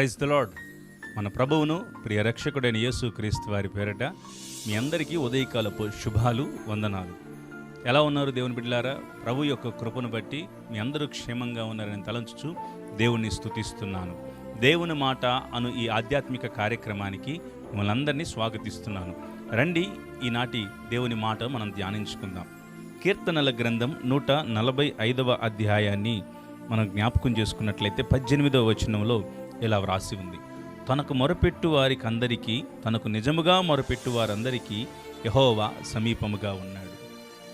Praise the lord మన ప్రభువును ప్రియ రక్షకుడైన యేసు క్రీస్తు వారి పేరట మీ అందరికీ ఉదయకాలపు శుభాలు వందనాలు. ఎలా ఉన్నారు దేవుని బిడ్డలారా? ప్రభు యొక్క కృపను బట్టి మీ అందరూ క్షేమంగా ఉన్నారని తలంచుచు దేవుణ్ణి స్థుతిస్తున్నాను దేవుని మాట అను ఈ ఆధ్యాత్మిక కార్యక్రమానికి మిమ్మల్ని అందరినీ స్వాగతిస్తున్నాను. రండి ఈనాటి దేవుని మాట మనం ధ్యానించుకుందాం. కీర్తనల గ్రంథం నూట నలభై ఐదవ అధ్యాయాన్ని మనం జ్ఞాపకం చేసుకున్నట్లయితే పద్దెనిమిదవ వచనంలో ఇలా వ్రాసి ఉంది. తనకు మొరపెట్టు వారికి అందరికీ తనకు నిజముగా మొరపెట్టు వారందరికీ యహోవా సమీపముగా ఉన్నాడు.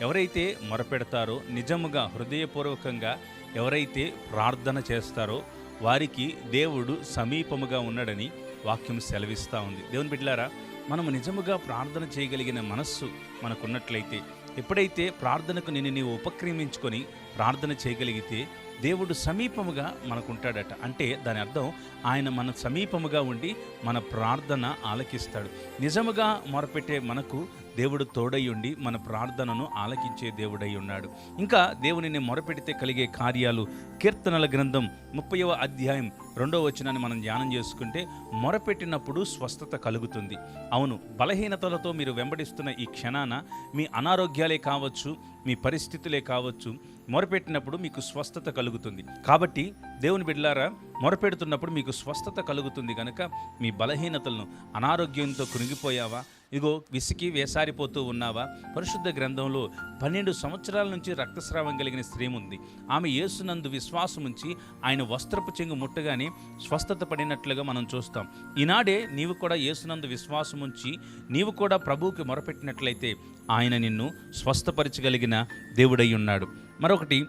ఎవరైతే మొరపెడతారో నిజముగా హృదయపూర్వకంగా ఎవరైతే ప్రార్థన చేస్తారో వారికి దేవుడు సమీపముగా ఉన్నాడని వాక్యం సెలవిస్తూ ఉంది. దేవుని బిడ్డలారా మనము నిజముగా ప్రార్థన చేయగలిగిన మనస్సు మనకున్నట్లయితే ఎప్పుడైతే ప్రార్థనకు నిన్ను నీవు ఉపక్రమించుకొని ప్రార్థన చేయగలిగితే దేవుడు సమీపముగా మనకుంటాడట. అంటే దాని అర్థం ఆయన మన సమీపముగా ఉండి మన ప్రార్థన ఆలకిస్తాడు. నిజముగా మొరపెట్టే మనకు దేవుడు తోడయ్యుండి మన ప్రార్థనను ఆలకించే దేవుడై ఉన్నాడు. ఇంకా దేవునిని మొరపెడితే కలిగే కార్యాలు కీర్తనల గ్రంథం ముప్పైవ అధ్యాయం రెండవ వచనాన్ని మనం ధ్యానం చేసుకుంటే మొరపెట్టినప్పుడు స్వస్థత కలుగుతుంది. అవును బలహీనతలతో మీరు వెంబడిస్తున్న ఈ క్షణాన మీ అనారోగ్యాలే కావచ్చు మీ పరిస్థితులే కావచ్చు మొరపెట్టినప్పుడు మీకు స్వస్థత కలుగుతుంది. కలుగుతుంది. కాబట్టి దేవుని బిడ్డలారా మొరపెడుతున్నప్పుడు మీకు స్వస్థత కలుగుతుంది కనుక మీ బలహీనతలను అనారోగ్యంతో కృంగిపోయావా? ఇగో విసికి వేసారిపోతూ ఉన్నావా? పరిశుద్ధ గ్రంథంలో పన్నెండు సంవత్సరాల నుంచి రక్తస్రావం కలిగిన స్త్రీ ఉంది. ఆమె యేసునందు విశ్వాసం ఉంచి ఆయన వస్త్రపు చెంగు ముట్టగానే స్వస్థత పడినట్లుగా మనం చూస్తాం. ఈనాడే నీవు కూడా యేసునందు విశ్వాసం ఉంచి నీవు కూడా ప్రభువుకి మొరపెట్టినట్లయితే ఆయన నిన్ను స్వస్థపరచగలిగిన దేవుడై ఉన్నాడు. మరొకటి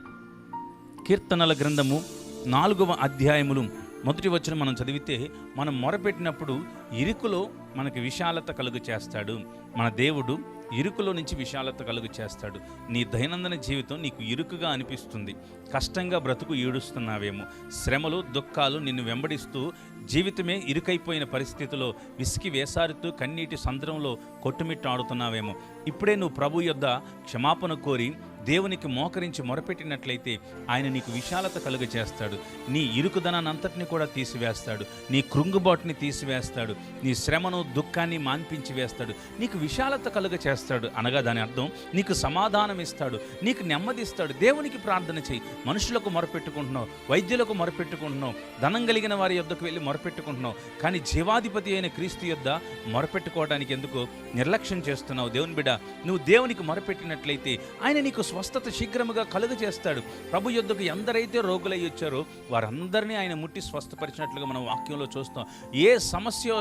కీర్తనల గ్రంథము నాలుగవ అధ్యాయములు. మొదటి వచ్చిన మనం చదివితే మనం మొరపెట్టినప్పుడు ఇరుకులో మనకి విశాలత కలుగు చేస్తాడు. మన దేవుడు ఇరుకులో నుంచి విశాలత కలుగు చేస్తాడు. నీ దైనందిన జీవితం నీకు ఇరుకుగా అనిపిస్తుంది. కష్టంగా బ్రతుకు ఈడుస్తున్నావేమో శ్రమలు దుఃఖాలు నిన్ను వెంబడిస్తూ జీవితమే ఇరుకైపోయిన పరిస్థితిలో విసికి వేసారుతూ కన్నీటి సంద్రంలో కొట్టుమిట్టాడుతున్నావేమో. ఇప్పుడే నువ్వు ప్రభు యొద్ద క్షమాపణ కోరి దేవునికి మోకరించి మొరపెట్టినట్లయితే ఆయన నీకు విశాలత కలుగ చేస్తాడు నీ ఇరుకుదనాన్ని అంతటిని కూడా తీసివేస్తాడు. నీ కృంగుబాటుని తీసివేస్తాడు. నీ శ్రమను దుఃఖాన్ని మాన్పించి వేస్తాడు నీకు విశాలత కలుగ చేస్తాడు అనగా దాని అర్థం నీకు సమాధానం ఇస్తాడు నీకు నెమ్మదిస్తాడు. దేవునికి ప్రార్థన చేయి. మనుషులకు మొరపెట్టుకుంటున్నావు. వైద్యులకు మొరపెట్టుకుంటున్నావు. ధనం కలిగిన వారి యొద్దకు వెళ్ళి మొరపెట్టుకుంటున్నావు. కానీ జీవాధిపతి అయిన క్రీస్తు యొద్ద మొరపెట్టుకోవడానికి ఎందుకు నిర్లక్ష్యం చేస్తున్నావు? దేవుని బిడ నువ్వు దేవునికి మొరపెట్టినట్లయితే ఆయన నీకు స్వస్థత శీఘ్రముగా కలుగ చేస్తాడు ప్రభు యుద్ధకు ఎందరైతే రోగులై వచ్చారో వారందరినీ ఆయన ముట్టి స్వస్థపరిచినట్లుగా మనం వాక్యంలో చూస్తాం. ఏ సమస్య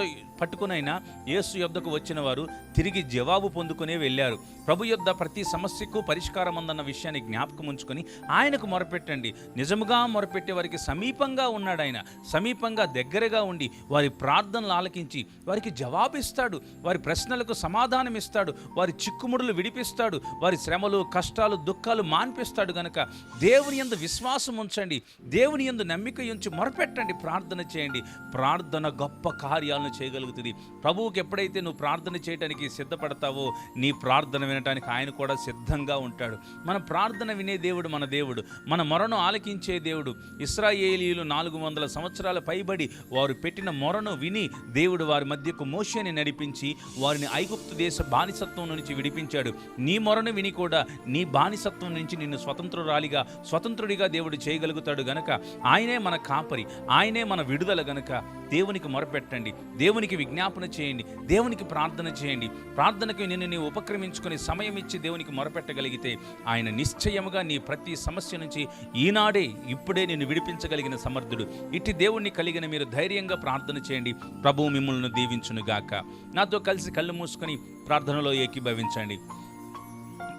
పట్టుకునైనా యేసు యుద్ధకు వచ్చిన వారు తిరిగి జవాబు పొందుకునే వెళ్ళారు. ప్రభు యుద్ధ ప్రతి సమస్యకు పరిష్కారం ఉందన్న విషయాన్ని జ్ఞాపకం ఉంచుకొని ఆయనకు మొరపెట్టండి. నిజముగా మొరపెట్టే వారికి సమీపంగా ఉన్నాడు ఆయన సమీపంగా దగ్గరగా ఉండి వారి ప్రార్థనలు ఆలకించి వారికి జవాబిస్తాడు. వారి ప్రశ్నలకు సమాధానం ఇస్తాడు వారి చిక్కుముడులు విడిపిస్తాడు. వారి శ్రమలు కష్టాలు దుఃఖాలు మాన్పిస్తాడు గనక దేవుని ఎందు విశ్వాసం ఉంచండి దేవుని యందు నమ్మిక ఉంచి మొరపెట్టండి ప్రార్థన చేయండి. ప్రార్థన గొప్ప కార్యాలను చేయగలుగుతుంది. ప్రభువుకి ఎప్పుడైతే నువ్వు ప్రార్థన చేయడానికి సిద్ధపడతావో నీ ప్రార్థన వినటానికి ఆయన కూడా సిద్ధంగా ఉంటాడు. మన ప్రార్థన వినే దేవుడు మన దేవుడు. మన మొరను ఆలకించే దేవుడు. ఇస్రాయేలీలు నాలుగు వందల సంవత్సరాల పైబడి వారు పెట్టిన మొరను విని దేవుడు వారి మధ్యకు మోషని నడిపించి వారిని ఐగుప్తు దేశ బానిసత్వం నుంచి విడిపించాడు. నీ మొరను విని కూడా నీ బా బానిసత్వం నుంచి నిన్ను స్వతంత్రురాలిగా స్వతంత్రుడిగా దేవుడు చేయగలుగుతాడు గనక ఆయనే మన కాపరి ఆయనే మన విడుదల గనక దేవునికి మొరపెట్టండి దేవునికి విజ్ఞాపన చేయండి దేవునికి ప్రార్థన చేయండి. ప్రార్థనకు నిన్ను నీ ఉపక్రమించుకొని సమయం ఇచ్చి దేవునికి మొరపెట్టగలిగితే ఆయన నిశ్చయముగా నీ ప్రతి సమస్య నుంచి ఈనాడే ఇప్పుడే నిన్ను విడిపించగలిగిన సమర్థుడు. ఇట్టి దేవుణ్ణి కలిగిన మీరు ధైర్యంగా ప్రార్థన చేయండి. ప్రభువు మిమ్మల్ని దీవించునుగాక. నాతో కలిసి కళ్ళు మూసుకొని ప్రార్థనలో ఏకీభవించండి.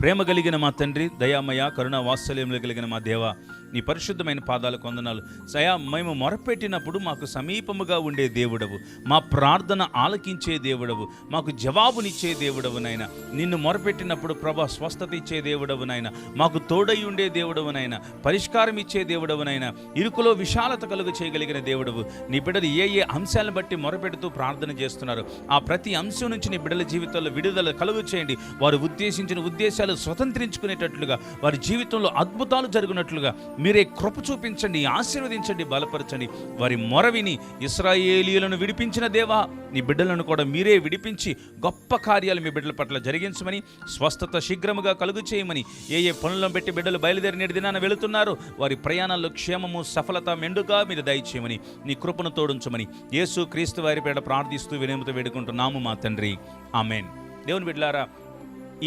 ప్రేమ కలిగిన మా తండ్రి దయామయ కరుణ వాత్సల్యములు కలిగిన మా దేవ నీ పరిశుద్ధమైన పాదాలకు వందనాలు. సయా మేము మొరపెట్టినప్పుడు మాకు సమీపముగా ఉండే దేవుడవు. మా ప్రార్థన ఆలకించే దేవుడవు. మాకు జవాబునిచ్చే దేవుడవు నాయన. నిన్ను మొరపెట్టినప్పుడు ప్రభా స్వస్థత ఇచ్చే దేవుడవు నాయన. మాకు తోడై ఉండే దేవుడవు నాయన. పరిష్కారం ఇచ్చే దేవుడవు నాయన. ఇరుకులో విశాలత కలుగు చేయగలిగిన దేవుడవు. నీ బిడ్డలు ఏ ఏ అంశాలను బట్టి మొరపెడుతూ ప్రార్థన చేస్తున్నారు? ఆ ప్రతి అంశం నుంచి నీ బిడ్డల జీవితంలో విడుదల కలుగు చేయండి. వారు ఉద్దేశించిన ఉద్దేశాలు స్వతంత్రించుకునేటట్లుగా వారి జీవితంలో అద్భుతాలు జరిగినట్లుగా మీరే కృప చూపించండి ఆశీర్వదించండి బలపరచండి. వారి మొరవిని ఇస్రాయేలీలను విడిపించిన దేవా నీ బిడ్డలను కూడా మీరే విడిపించి గొప్ప కార్యాలు మీ బిడ్డల పట్ల జరిగించమని స్వస్థత శీఘ్రముగా కలుగు చేయమని ఏ ఏ పనులను పెట్టి బిడ్డలు బయలుదేరి నేటి దినాన వెళుతున్నారు వారి ప్రయాణాల్లో క్షేమము సఫలత మెండుగా మీరు దయచేయమని నీ కృపను తోడుంచమని యేసు క్రీస్తు వారి పేడ ప్రార్థిస్తూ వినయముతో వేడుకుంటున్నాము మా తండ్రి. ఆమెన్. దేవుని బిడ్డలారా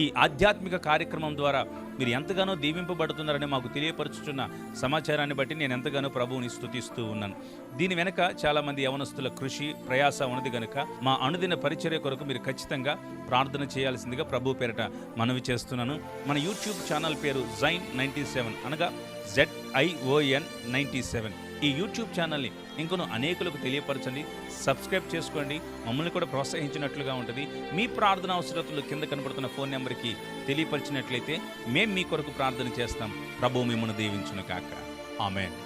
ఈ ఆధ్యాత్మిక కార్యక్రమం ద్వారా మీరు ఎంతగానో దీవింపబడుతున్నారని మాకు తెలియపరుచుతున్న సమాచారాన్ని బట్టి నేను ఎంతగానో ప్రభువుని స్థుతిస్తూ ఉన్నాను. దీని వెనక చాలామంది యవనస్తుల కృషి ప్రయాస ఉన్నది కనుక మా అనుదిన పరిచర్య కొరకు మీరు ఖచ్చితంగా ప్రార్థన చేయాల్సిందిగా ప్రభు పేరిట మనవి చేస్తున్నాను. మన యూట్యూబ్ ఛానల్ పేరు జైన్ నైంటీ సెవెన్ అనగా Z I O N ninety seven. ఈ యూట్యూబ్ ఛానల్ని ఇంకొను అనేకులకు తెలియపరచండి సబ్స్క్రైబ్ చేసుకోండి మమ్మల్ని కూడా ప్రోత్సహించినట్లుగా ఉంటుంది. మీ ప్రార్థన అవసరతలు కింద కనబడుతున్న ఫోన్ నెంబర్కి తెలియపరిచినట్లయితే మేము మీ కొరకు ప్రార్థన చేస్తాం. ప్రభు మిమ్మల్ని దీవించును కాక ఆమెన్.